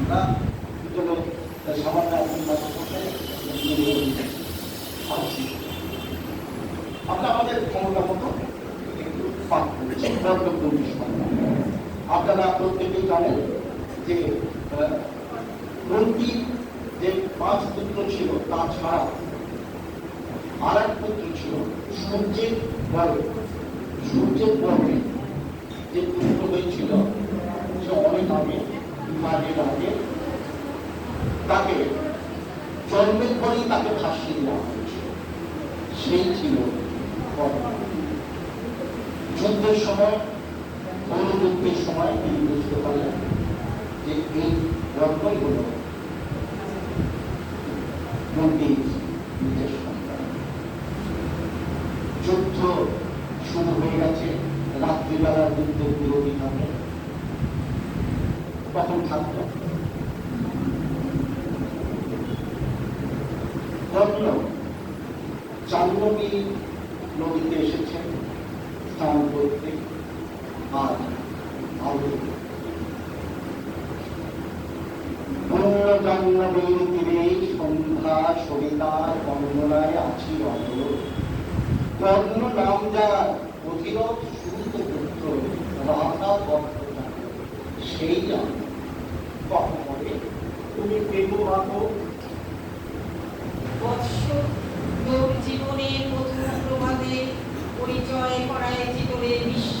আমরা করেছি আপনারা প্রত্যেকেই জানেন যে নন্দীর যে পাঁচ পুত্র ছিল, তা ছাড়া আর এক পুত্র ছিল সূর্যের বলে সূর্যের বলে যে পুত্র হয়েছিল, সে অনেক আগে তাকে জন্মের পরেই তাকে দেওয়া সেই ছিল যুদ্ধের সময় সময় তিনি বুঝতে পারলেন যে এই গল্পই হল নিজের যুদ্ধ শুরু হয়ে গেছে রাত্রিবেলা যুদ্ধ থাকত। কর্ণ জাহ্নবী নদীতে এসেছেন স্নান করতে আর আলো অন্য জাহ্নবীর তীরে সন্ধ্যা সরিতা বন্দনায় আছি অমর কর্ণ নাম যার অধীরথ সুত পুত্র রাধা বর্তমান সেই নাম কখন বলে তুমি প্রেম মাখো বৎস তোর জীবনের প্রথম প্রভাতে পরিচয় করায় জীবনের বিশ্ব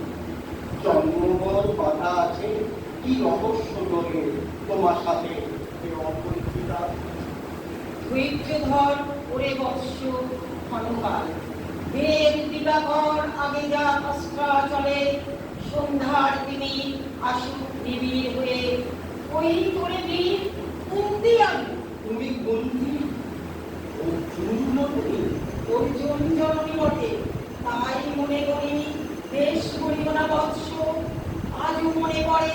জন্মভর বাধা আছে? কি রহস্য ধরে তোমার সাথে অপরিচিতা? ধৈর্য ধর ওরে বৎস ক্ষণকাল। দেব দিবাকর আগে যা অস্ত্রা চলে সন্ধ্যার দিনে আসুক নিবিড় হয়ে। ওই করে বীর কুন্দি আমি। তুমি বন্ধু চূর্ণ তুমি অর্জুন জননী বটে। তাই মনে করি বেশ করিব না বৎস পড়ে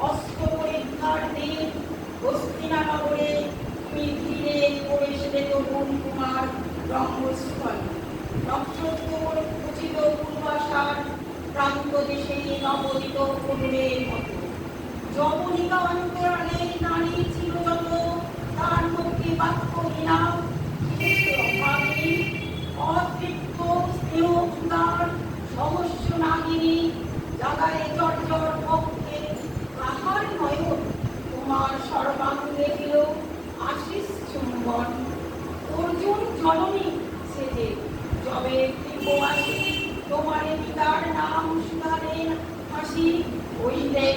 অস্ত্র পরীক্ষার দিন। হস্তিনানগরে তুমি ধীরে পরিষদে তরুণ কুমার রঙ্গস্থল। নক্ষত্র উচিত পূর্বাশার। প্রান্ত দেশে নবদিত করুণের মতো। যবনিকা অন্তরালে নারী ছিল যত। তার মুক্তি বাক্যহীনা অতৃপ্ত স্নেহ উদার সমস্য নাগিনী। জাগায় চর্চর জননী সেজে যবে ত্রিপবাসী তোমার পিতার নাম শুধালেন হাসি হইলেন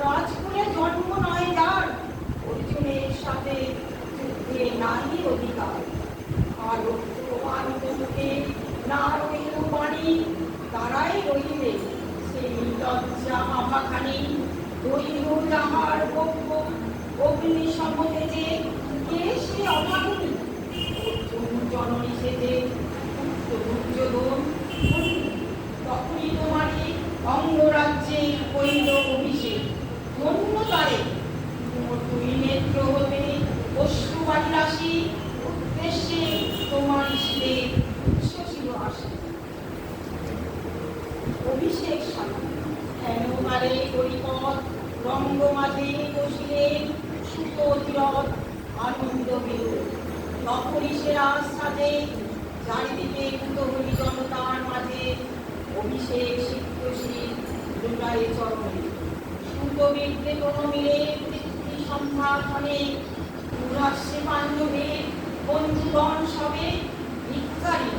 রাজকুলে জন্ম নয় যার অর্জুনের সাথে যুদ্ধে নাই অধিকার। আর প্রমাণিত মুখে না রইল বাণী, তারাই রইলে সেই লজ্জা আভাখানি দৈব যাহার বক্ষ অগ্নি সমতে যে কে সে অভাগিনী অর্জুন জননী সেজে দুর্যোধন, তখনই তোমারে অঙ্গরাজ্যে কইল অভিষেক। ধন্য তারে দুই নেত্র হতে অশ্রুবাড়ি রাশি উদ্দেশ্যে তোমার শিরে উচ্ছ্বসিত আসে। অভিষেক সাধন হেন মারে হরিপদ রঙ্গ মাঝে বসিলেন আনন্দ বিরোধ। তখনই সে রাজসাজে চারিদিকে কুতহলী জনতার মাঝে অভিষেক সিদ্ধশী দুটায় চরণে। সুতবীরকে কোনো মিলে পৃথিবী সম্ভাষণে, দুরাশ্রে পাণ্ডবের বন্ধুগণ সবে ভিক্ষারী।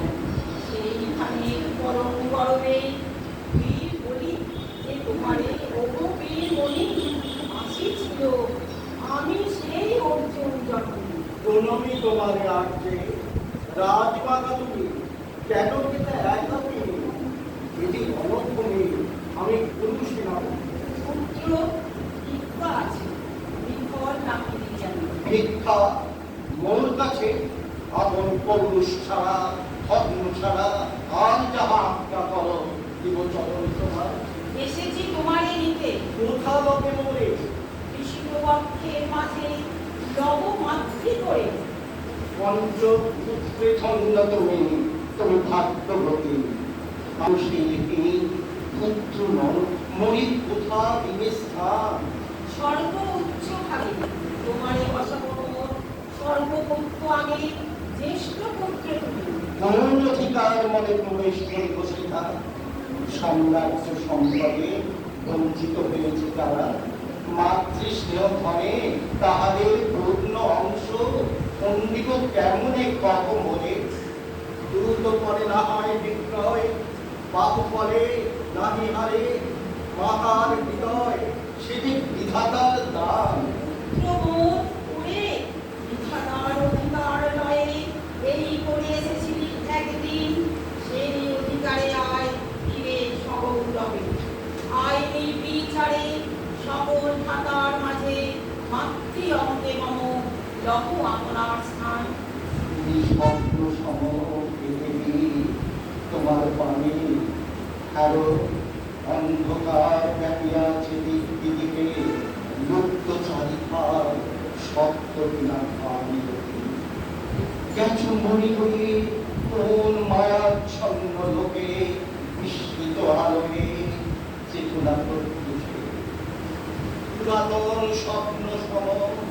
সেইখানে পরম গরবে বীর বলি যে তোমারে ওগো বীর বলি আসিছিল আমি সেই অর্জুন জননী প্রণমী তোমার রাজ্যে রাজমাতা তুমি কেন পিতা একা তুমি? যদি অনক্ষণে আমি পুরুষ নাম পুত্র ভিক্ষা আছে বিফল নামে ভিক্ষা মোর কাছে আপন পৌরুষ ছাড়া ধর্ম ছাড়া আর যাহা আজ্ঞা করো দিব চরণ তোমার। এসেছি তোমারে নিতে। কোথা লোকে মোরে? কৃষ্ণপক্ষের মাঝে মাতৃ করে পঞ্চ পুত্রে ছন্দ তুমি তুমি ভাগ্যবতী শিল্পী পুত্র নর মরি কোথা দিবে স্থান? স্বর্গ উচ্চ ভাবে তোমারে বসাবো সর্বপুত্র আগে জ্যেষ্ঠ পুত্রে তুমি অধিকার মনে প্রবেশ করে বসে থাক সাম্রাজ্য সম্পদে বঞ্চিত হয়েছে তারা। মাতৃস্নেহ ধনে তাহাদের অংশ খণ্ডিত কেমনে কত মনে? দ্রুত পরে না হয় বিক্রয় বাহু পরে নাহি হারে মাতার হৃদয় সেটি বিধাতার দান। করে সকল খাতার মাঝে মাতৃ অঙ্কে মম তোমার পানে আরও অন্ধকার দিক দিদিকে লুপ্ত চারিপার শব্দ কিনা পানি গেছো মরি হয়ে কোন মায়াচ্ছন্ন লোকে বিস্মিত আলোকে চেতনা প্রত্যুষে। পুরাতন স্বপ্ন সম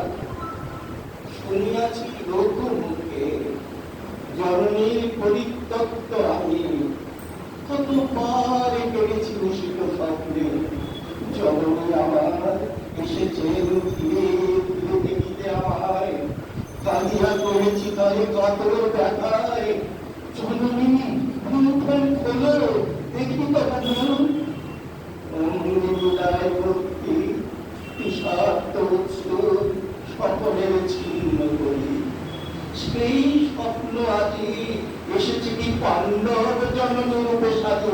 শুনিয়াছি লোক মুখে জননীর পরিত্যক্ত আমি কতবার পেরেছি উষিত স্বপ্নে? জননী আমার খোলো দেখি তো অঙ্গিলায় ভক্তি বিষাক্ত উৎস সকলের ছিন্ন করি সেই স্বপ্ন আজি এসেছে কি পাণ্ডব জন্মরূপে সাধু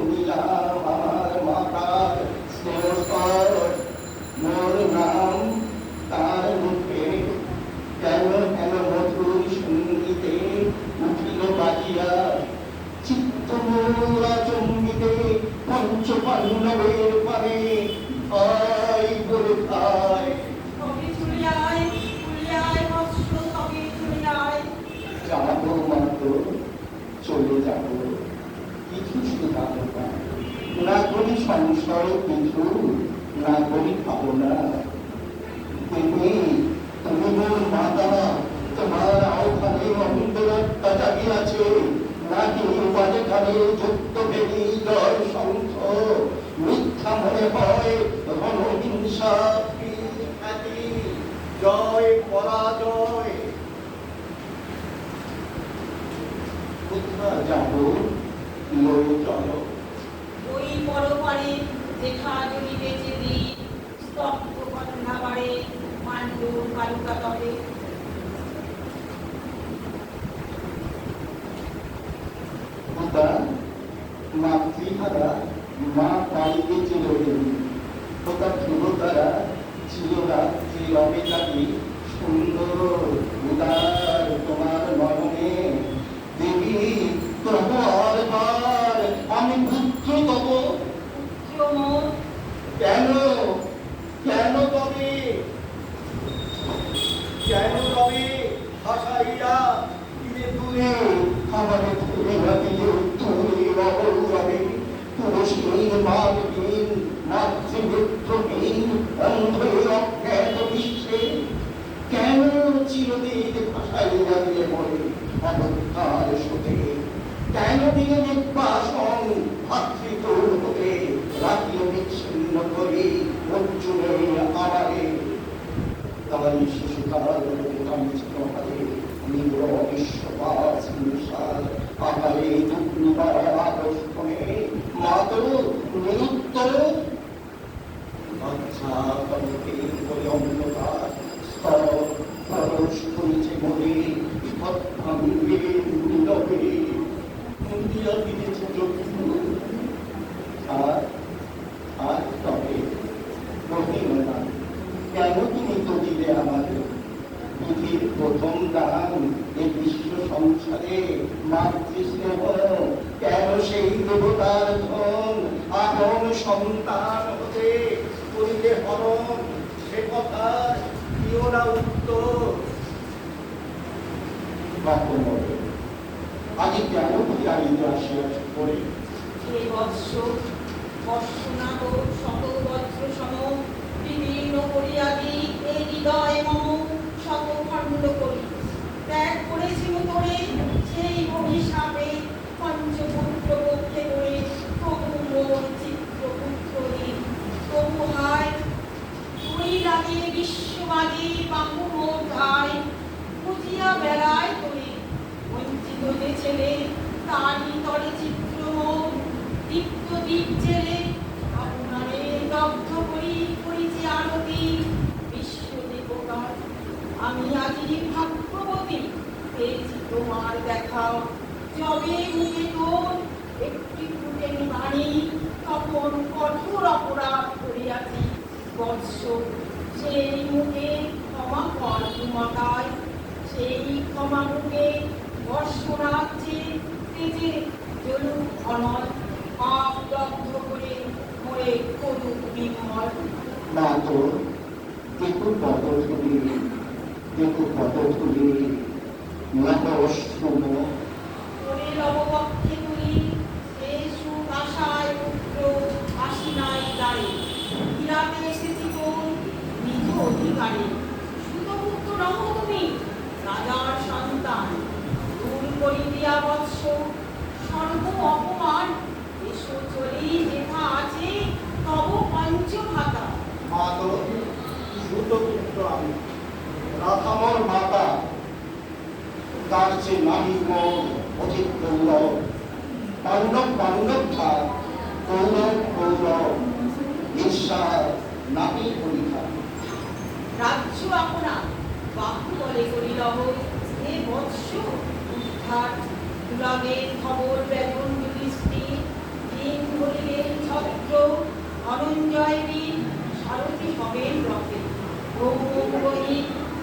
শুনিলাম আমার মাতার স্নেহস্বর মোর নাম তার মুখে কেন কেন মধুর সঙ্গীতে উঠিল বাজিয়া চিত্তমূলা চম্বিতে পঞ্চ পাণ্ডবের পানে ভাই বলে ভাই তবে চলে আয় চলে আয় বৎস তবে চলে আয় যাব মাত্র চলে যাব কিছু শুধাব না না করি সংশয় কিছু না করি ভাবনা তুমি তুমি মোর মাতা তোমার আওখানে অন্তরাত্মা জাগিয়াছে নাকি উপানে খানে যুক্ত ভেরি জয় শঙ্খ মিথ্যা মনে হয় রণহিংসা জয় পরাজয়। কোথা যাব লই চলো ওই পরপারে যেখা যদি বেঁচে দিই স্তব্ধ কন্যা বাড়ে পাণ্ডব বালুকা তবে। মাতা মাতৃহারা মা পাইবে চিরদিন ওটা ধ্রুবতারা চিররাত্রি রবে থাকি সুন্দর উদার তোমার মরণে দেবী তোমার যেন কবে ভাষাইয়া দিলে দূরে কেন চিরদিন ভাষাইয়া দিলে মনে অবস্থার সুখে কেন দিলে নির্বাসন ভাতৃতর হতে রাখিও বিচ্ছিন্ন করে অর্জুনের আমারে তাই విశ్వాసు మాతృ দেবতার ধন আপন সন্তান হতে করিলে হরণ। সে কথা দিও না উত্তর। আজ কেন করে হে বৎস বর্ষনাগ শত বজ্র সম এই হৃদয় মম খণ্ড করি। ত্যাগ করেছিল তোরে সেই অভিশাপে পঞ্চপুত্র পক্ষে করে তবু মোর চিত্রপুত্র দিন তবু হায় তুই লাগে বিশ্ববাদী বাহু মোর ধায় বুঝিয়া বেড়ায় তোরে বঞ্চিত যে ছেলে তারই তরে চিত্র দীপ্ত দ্বীপ জেলে, আপনারে দগ্ধ করি করিছি আরতি। বিশ্ব দেবতার, আমি আজি ভাগ্যবতী, পেয়েছি তোমার দেখা যবে মুখে তোর একটি ফুটে বাণী, তখন কঠোর অপরাধ করিয়াছি। বৎস, সেই মুখে ক্ষমা কর তোমাকায় সেই ক্ষমা মুখে বর্ষরাজ্যে তেজে জলু অনল পাপ দগ্ধ করে মরে করুক বিমল। না তো দেখো কত ধুলি দেখো কত ধুলি নত অশ্রম। করে লবপক্ষে তুলি সে আশায় পুত্র আসি দাঁড়ে ফিরাতে এসেছি কোন নিজ অধিকারে। সুতপুত্র নহ তুমি রাজার সন্তান। করি দিয়া বৎস সর্ব অপমান এসো চলি যেথা আছে তব পঞ্চভাতা। মা দ্রুত পুত্র আমি রাধামর মাতা তার যে নারী মন অধিক গৌরব। পাণ্ডব পাণ্ডব থাক গৌরব গৌরব ঈর্ষা নারী পরীক্ষা রাজ্য আপনা বাহু বলে করিলহ হে বৎস। উদ্ধার দুরাগের খবর বেদন যুধিষ্ঠি দিন বলিলেন ছত্র অনঞ্জয় বীর, সারথি হবেন রথে।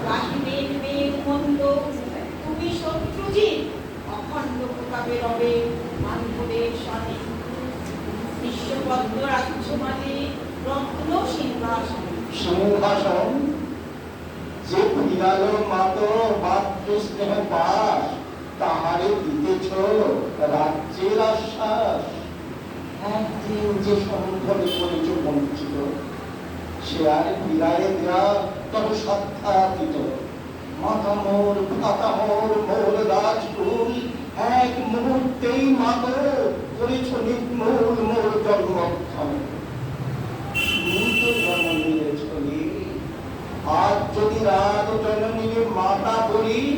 রাহিবেন বেদ মন্দ তুমি শত্রুজিৎ অখণ্ড প্রতাপে রবে মানবদের সনে বিশ্বপদ্ম রাজ্য মানে রত্ন সিংহাসন। সিংহাসন, যে ফিরাল মাত মাতৃ স্নেহ পাশ তাহারে দিতেছ রাজ্যের আশ্বাস। একদিন যে বঞ্চিত, সে আর মুহূর্তেই আজ যদি রাত জননীর মাতা বলি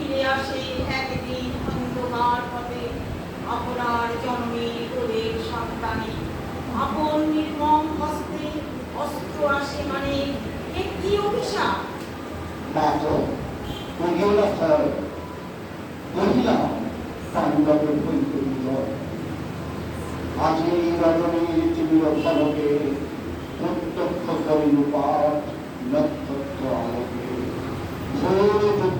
ফিরে আসে একদিন অন্ধকার পথে আপনার জন্মে তোদের সন্তানে। আপন নির্মম হস্তে অস্ত্র আসে মানে কি অভিশাপ? প্রত্যক্ষ নক্ষত্র আলোকে। এই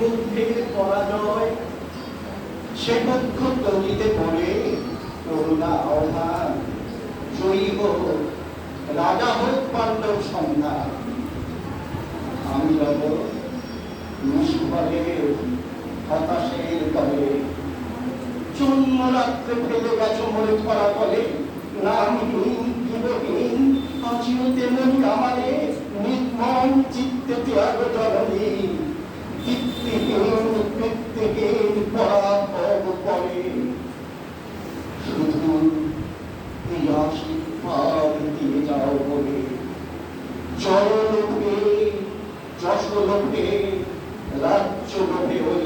বুদ্ধির পরাজয় সে পক্ষ তলিতে পড়ে করুণা জয়ী হোক, রাজা হোক পাণ্ডব সন্ধান আমি রব নিষ্ফলের হতাশের তলে চূন্য রাত্রে ফেলে গেছ মরে ধরা বলে। নামহীন জীবহীন আজিও তেমনি আমারে নির্মম চিত্তে ত্যাগ জননী কীর্তিহীন কীর্তিহীন পরাভব করে শুধু এই আশীর্বাদ দিয়ে যাও বলে জয় লোভে যশ লোভে রাজ্য লোভে ওই